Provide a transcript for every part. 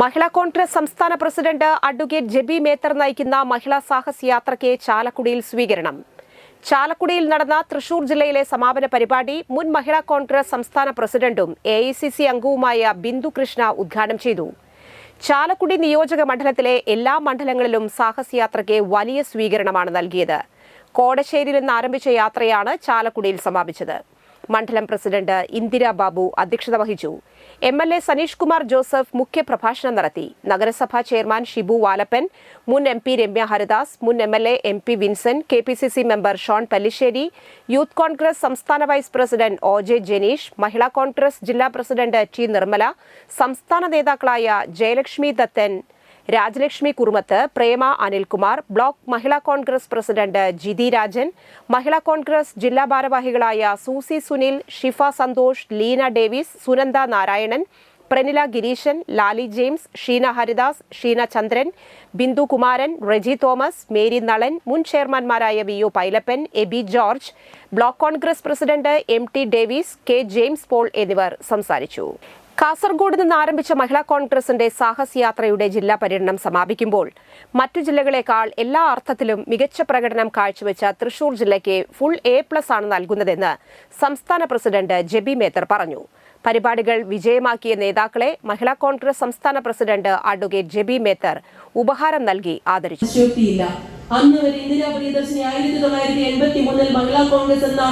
മഹിളാ കോൺഗ്രസ് സംസ്ഥാന president advocate JB Mather നയിക്കുന്ന മഹിളാ സാഹസ് യാത്രയ്ക്ക് ചാലക്കുടിയിൽ സ്വീകരണം. ചാലക്കുടിയിൽ നടന്ന തൃശൂർ ജില്ലയിലെ സമാപന പരിപാടി മുൻ മഹിളാ കോൺഗ്രസ് സംസ്ഥാന പ്രസിഡന്റും എ അംഗവുമായ ബിന്ദു കൃഷ്ണ ഉദ്ഘാടനം ചെയ്തു. ചാലക്കുടി നിയോജക മണ്ഡലത്തിലെ എല്ലാ മണ്ഡലങ്ങളിലും സാഹസ് യാത്രയ്ക്ക് വലിയ സ്വീകരണമാണ് നൽകിയത്. കോടശ്ശേരിയിൽ നിന്ന് ആരംഭിച്ച യാത്രയാണ് ചാലക്കുടിയിൽ സമാപിച്ചത്. മണ്ഡലം പ്രസിഡന്റ് ഇന്ദിര ബാബു അധ്യക്ഷത വഹിച്ചു. M L A Saneesh Kumar Joseph മുഖ്യപ്രഭാഷണം നടത്തി. നഗരസഭാ ചെയർമാൻ ഷിബു വാലപ്പൻ മുൻ എം പി രമ്യ ഹരിദാസ് മുൻ M L A M P Vincent K P C C member Shone Pallissery youth Congress സംസ്ഥാന vice president O J Janeesh Mahila Congress ജില്ലാ president T Nirmala സംസ്ഥാന നേതാക്കളായ Jayalakshmi Dathan Rajalakshmi Kurumath Prema Anilkumar block Mahila Congress president Jithi Rajan Mahila Congress ജില്ലാ ഭാരവാഹികളായ Susy Sunil Shifa Santhosh Leena Davis Sunanda Narayanan Pranila Gireeshan Lali James Sheena Haridas Sheena Chandran Bindu Kumaran Reji Thomas Mary Nalan മുൻ ചെയർമാൻമാരായ V U Pailappan Aby George block Congress president M T Davis K James Paul എന്നിവർ സംസാരിച്ചു. കാസർഗോഡ് നിന്ന് ആരംഭിച്ച മഹിളാ കോൺഗ്രസിന്റെ സാഹസയാത്രയുടെ ജില്ലാ പര്യടനം സമാപിക്കുമ്പോൾ മറ്റു ജില്ലകളെക്കാൾ എല്ലാ അർത്ഥത്തിലും മികച്ച പ്രകടനം കാഴ്ചവെച്ച തൃശൂർ ജില്ലയ്ക്ക് ഫുൾ എ പ്ലസ് ആണ് നൽകുന്നതെന്ന് സംസ്ഥാന പ്രസിഡന്റ് ജെബി മേത്തർ പറഞ്ഞു. പരിപാടികൾ വിജയമാക്കിയ നേതാക്കളെ മഹിളാ കോൺഗ്രസ് സംസ്ഥാന പ്രസിഡന്റ് അഡ്വക്കേറ്റ് ജെബി മേത്തർ ഉപഹാരം നൽകി ആദരിച്ചു. അന്ന് വരെ ഇന്ദിരാ പ്രിയദർശിനി ആയിരത്തി തൊള്ളായിരത്തി എൺപത്തി മൂന്നിൽ കോൺഗ്രസ് എന്ന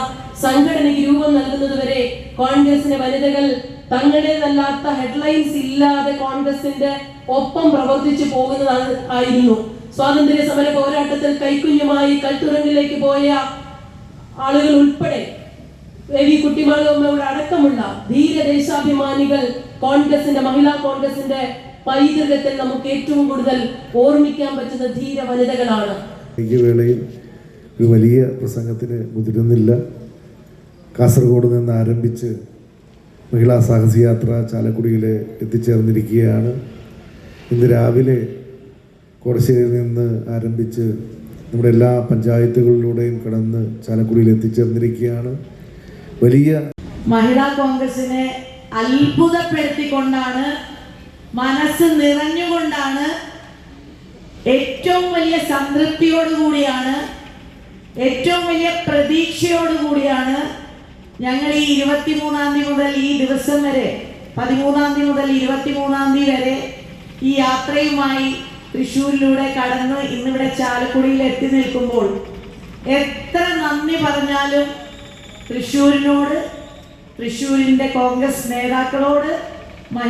സംഘടനയ്ക്ക് രൂപം നൽകുന്നത് വരെ കോൺഗ്രസിന്റെ വനിതകൾ തങ്ങളുടേതല്ലാത്ത ഹെഡ്ലൈൻസ് ഇല്ലാതെ കോൺഗ്രസിന്റെ ഒപ്പം പ്രവർത്തിച്ചു പോകുന്നതാണ് ആയിരുന്നു. സ്വാതന്ത്ര്യ സമര പോരാട്ടത്തിൽ കൈക്കുഞ്ഞുമായി കൽത്തുറങ്ങിലേക്ക് പോയ ആളുകൾ ഉൾപ്പെടെ രവി കുട്ടിമാളമ്മയുടെ അടക്കമുള്ള ധീര ദേശാഭിമാനികൾ കോൺഗ്രസിന്റെ മഹിളാ കോൺഗ്രസിന്റെ പൈതൃകത്തിൽ നമുക്ക് ഏറ്റവും കൂടുതൽ ഓർമ്മിക്കാൻ പറ്റുന്ന ധീര വനിതകളാണ്. വേളയിൽ ഒരു വലിയ പ്രസംഗത്തിന് മുതിരുന്നില്ല. കാസർഗോഡ് നിന്ന് ആരംഭിച്ച് മഹിളാ സാഹസയാത്ര ചാലക്കുടിയിൽ എത്തിച്ചേർന്നിരിക്കുകയാണ്. ഇന്ന് രാവിലെ കോടശ്ശേരിയിൽ നിന്ന് ആരംഭിച്ച് നമ്മുടെ എല്ലാ പഞ്ചായത്തുകളിലൂടെയും കടന്ന് ചാലക്കുടിയിൽ എത്തിച്ചേർന്നിരിക്കുകയാണ്. വലിയ മഹിളാ കോൺഗ്രസിനെ അത്ഭുതപ്പെടുത്തിക്കൊണ്ടാണ് മനസ്സ് നിറഞ്ഞുകൊണ്ടാണ് ഏറ്റവും വലിയ സംതൃപ്തിയോടുകൂടിയാണ് ഏറ്റവും വലിയ പ്രതീക്ഷയോടുകൂടിയാണ് ഞങ്ങൾ ഈ ഇരുപത്തിമൂന്നാം തീയതി മുതൽ ഈ ദിവസം വരെ പതിമൂന്നാം തീയതി മുതൽ ഇരുപത്തിമൂന്നാം തീയതി വരെ ഈ യാത്രയുമായി തൃശ്ശൂരിലൂടെ കടന്ന് ഇന്നിവിടെ ചാലക്കുടിയിൽ എത്തി നിൽക്കുമ്പോൾ എത്ര നന്ദി പറഞ്ഞാലും തൃശ്ശൂരിനോട് തൃശ്ശൂരിന്റെ കോൺഗ്രസ് നേതാക്കളോട്